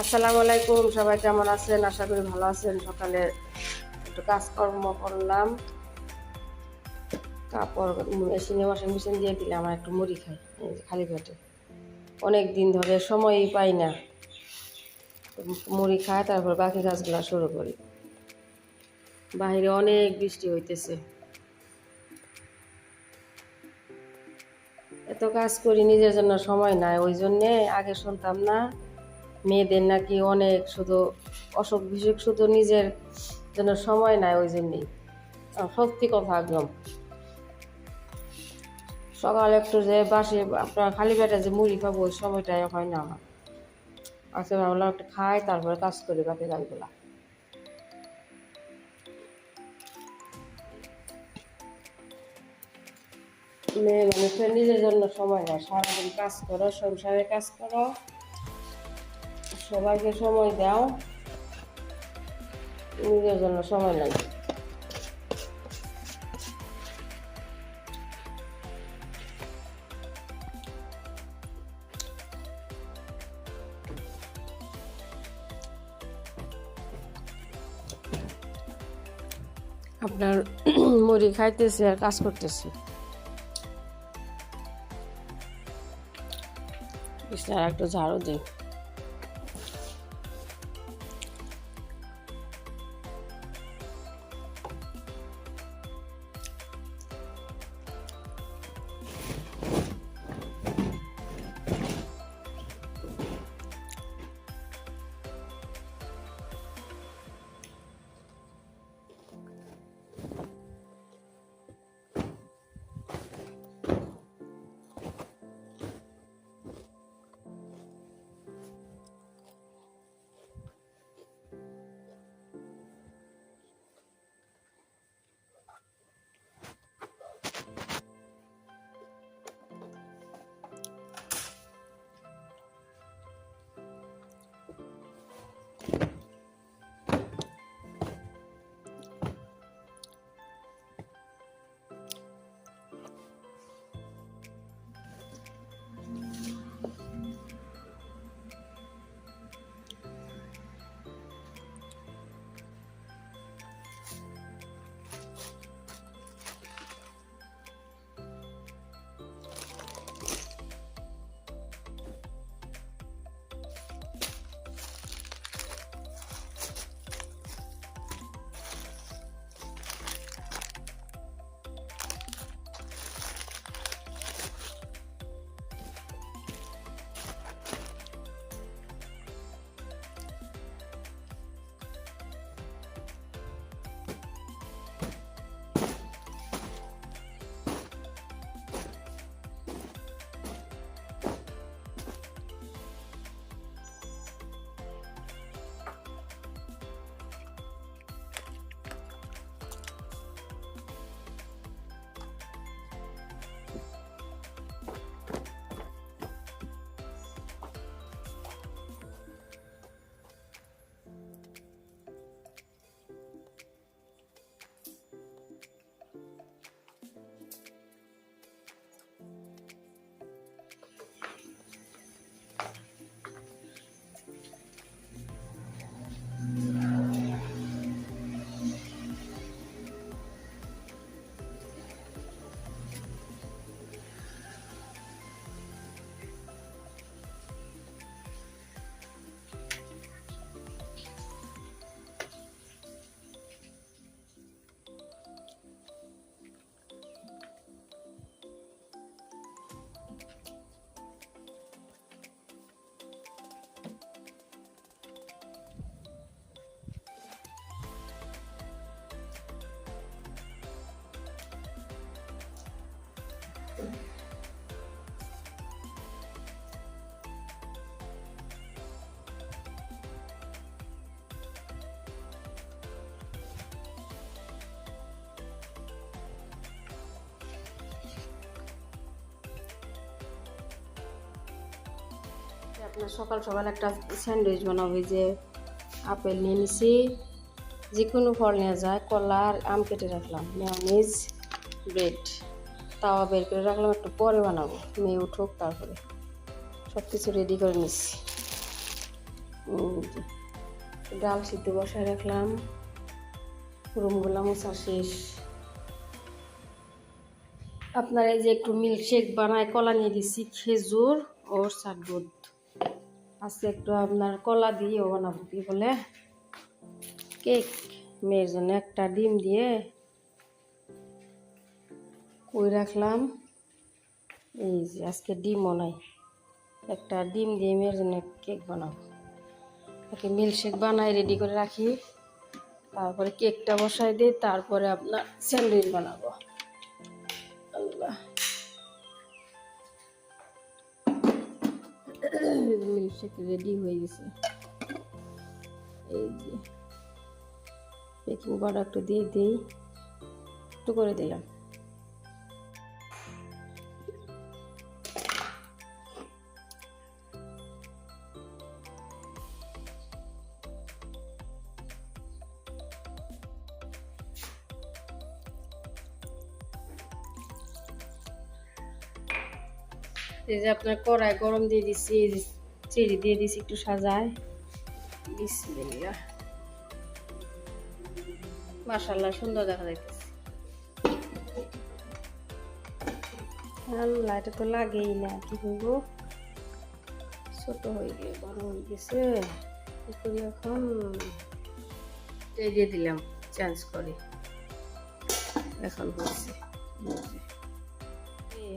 আসসালামু আলাইকুম, সবাই কেমন আছেন? আশা করি ভালো আছেন। সকালে একটু কাজকর্ম করলাম। কাপড়, মেশিনে ওয়াশিং মেশিন দিয়ে দিলাম আর একটু মুড়ি খাই খালি পেটে। অনেক দিন ধরে সময়ই পাই না। মুড়ি খাই, তারপর বাকি কাজগুলো শুরু করি। বাইরে অনেক বৃষ্টি হইতেছে। এত কাজ করি, নিজের জন্য সময় নাই। ওই জন্যে আগে শুনতাম না মেয়েদের নাকি অনেক শুধু অসুখ বিসুখ শুধু নিজের জন্য সময় নাই, ওই জন্যেই। সত্যি কথা একদম। সকালে একটু যে বাসে, আপনার খালি পেটে যে মুড়ি খাব, ওই সময়টাই হয় না আমার। আজকে ভাবলাম একটু খাই, তারপরে কাজ করি বাকি কাজগুলা মেয়ে মানুষের নিজের জন্য সময় নেই সারাদিন কাজ করো, সংসারে কাজ করো। সবাইকে সময় দাও। নিজের জন্য সময় নাই। আপনার মুড়ি খাইতেছি আর কাজ করতেছি। একটু ঝাড়ু দিই। আপনার সকাল সকাল একটা স্যান্ডউইচ বানাবো যে আপেল নিয়ে নিছি যে কোনো ফল নেওয়া যায়, কলা আর আম কেটে রাখলাম, মেয়নিজ, ব্রেড, তাওয়া বের করে রাখলাম, একটু পরে বানাবো, মেয়ে উঠুক তারপরে। সব কিছু রেডি করে নিচ্ছি ডাল সিদ্ধ বসায় রাখলাম, রুমগুলা মোছা শেষ। আপনারা এই যে একটু মিল্কশেক বানায়, কলা নিয়ে দিছি, খেজুর ও সার দুধ আজকে একটু আপনার কলা দিয়েও বানাবো, কি বলে? কেক। মেয়ের জন্য একটা ডিম দিয়ে কই রাখলাম? এই যে আজকে ডিমও নাই। একটা ডিম দিয়ে মেয়ের জন্য কেক বানাবো। ওকে মিল্কশেক বানাই রেডি করে রাখি। তারপরে কেকটা বসাই দিই, তারপরে আপনার স্যান্ডউইচ বানাবো। মিল্কশেক রেডি হয়ে গেছে। এই যে বেকিং পাউডার একটু দিয়ে দিই। একটু করে দিলাম। এই যে আপনার কড়াই গরম দিয়ে দিচ্ছি চেরি দিয়ে দিচ্ছি একটু সাজায়। বিসমিল্লাহ। মাশাল্লাহ সুন্দর দেখা যাইতেছে। আল্লাহ, এটা তো লাগেই না, কি করব ছোট হয়ে গিয়ে বড় হয়ে গেছে। করি এখন দিয়ে দিলাম চেঞ্জ করে। এখন হয়েছে।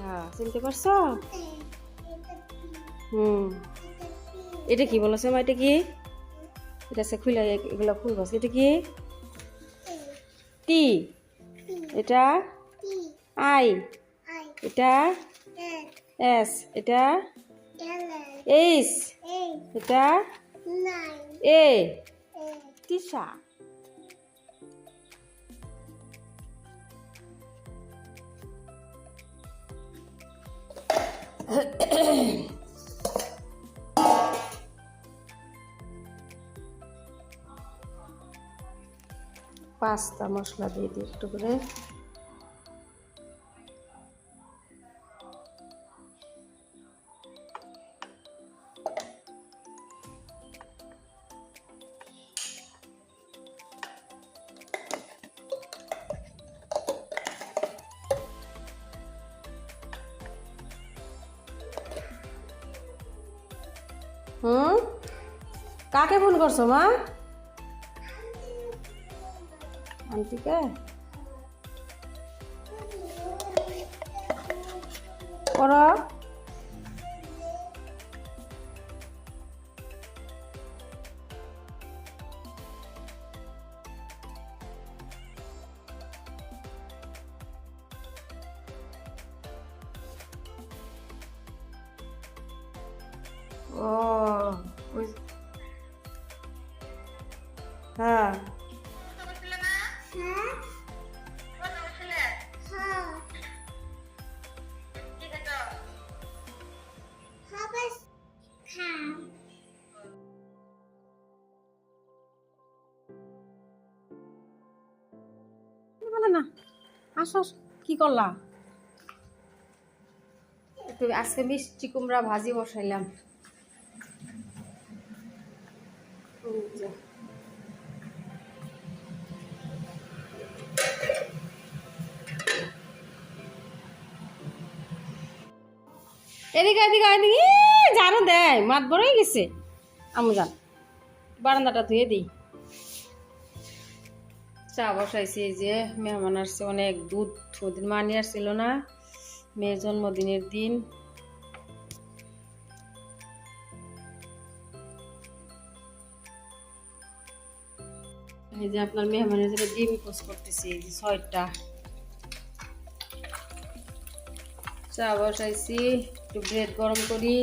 হ্যাঁ চিনতে পারছ? হুম। এটা কি বলেছে মা? এটা কি? এটা সে খুলে এগুলো খুলবো এটা কি? টি। এটা আই। এটা এস। এটা এইচ। এটা এ। তিসা পাস্তা মশলা দিয়ে দিই একটু করে। কাকে ফোন করছ মা? আন্টিকে করো ও ওই- হ্যাঁ বলে না। আসো। কি করলা? একটু আজকে মিষ্টি কুমড়া ভাজি বসাইলাম। এদিকে এদিকে এদিকে। ই, দেয় মাত বড়ই গেছে। আমু যান। বারান্দাটা ধুয়ে দিই। চা বসাইছি যে মেহমান আসছে, অনেক দুধ ওদিন মানি আসছিল না। মেয়ের জন্মদিনের দিন। এই যে আপনার মেহমানের জন্য ডিম পোস্ট করতেছি, এই যে ছয়টা। চা বসাইছি, একটু ব্রেড গরম করি।